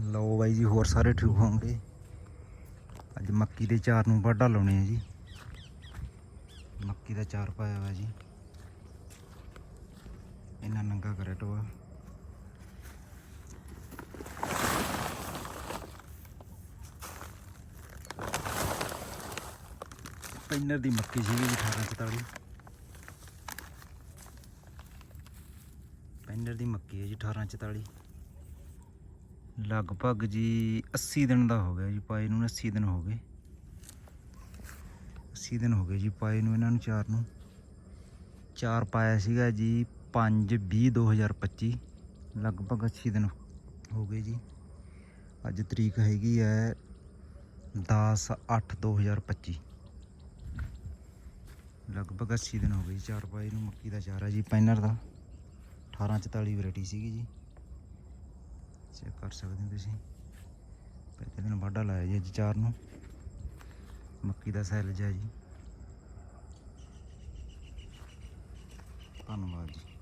ਲਓ ਬਾਈ ਜੀ, ਹੋਰ ਸਾਰੇ ਠੀਕ ਹੋਣਗੇ। ਅੱਜ ਮੱਕੀ ਦੇ ਚਾਰ ਨੂੰ ਵਾਢਾ ਲਾਉਣੇ ਆ ਜੀ। ਮੱਕੀ ਦਾ ਚਾਰ ਪਾਇਆ ਹੋਇਆ ਜੀ। ਇਹਨਾਂ ਨੰਗਾ ਕਰਿਆ ਟੋਆ। ਪੈਨਰ ਦੀ ਮੱਕੀ ਸੀਗੀ ਜੀ 1844 ਪੈਨਰ ਦੀ ਮੱਕੀ ਹੈ ਜੀ 1844 ਲਗਭਗ ਜੀ 80 ਦਿਨ ਦਾ ਹੋ ਗਿਆ ਜੀ, ਪਾਏ ਨੂੰ 80 ਦਿਨ ਹੋ ਗਏ। 80 ਦਿਨ ਹੋ ਗਏ ਜੀ ਪਾਏ ਨੂੰ ਇਹਨਾਂ ਨੂੰ ਚਾਰ ਨੂੰ। ਚਾਰ ਪਾਇਆ ਸੀਗਾ ਜੀ 5 20 2025 ਲਗਭਗ 80 ਦਿਨ ਹੋ ਗਏ ਜੀ। ਅੱਜ ਤਰੀਕ ਹੈਗੀ ਹੈ 10 8 2025 ਲਗਭਗ 80 ਦਿਨ ਹੋ ਗਏ ਜੀ, ਚਾਰ ਪਾਏ ਨੂੰ ਮੱਕੀ ਦਾ ਚਾਰਾ ਜੀ, ਪੈਨਰ ਦਾ। 1844 ਵੈਰਾਈਟੀ ਸੀਗੀ ਜੀ। ਚੈੱਕ ਕਰ ਸਕਦੇ ਹੋ ਤੁਸੀਂ। ਪਹਿਲੇ ਦਿਨ ਵਾਢਾ ਲਾਇਆ ਜੀ ਅੱਜ ਚਾਰ ਨੂੰ। ਮੱਕੀ ਦਾ ਸੈਲਜ ਹੈ ਜੀ। ਧੰਨਵਾਦ ਜੀ।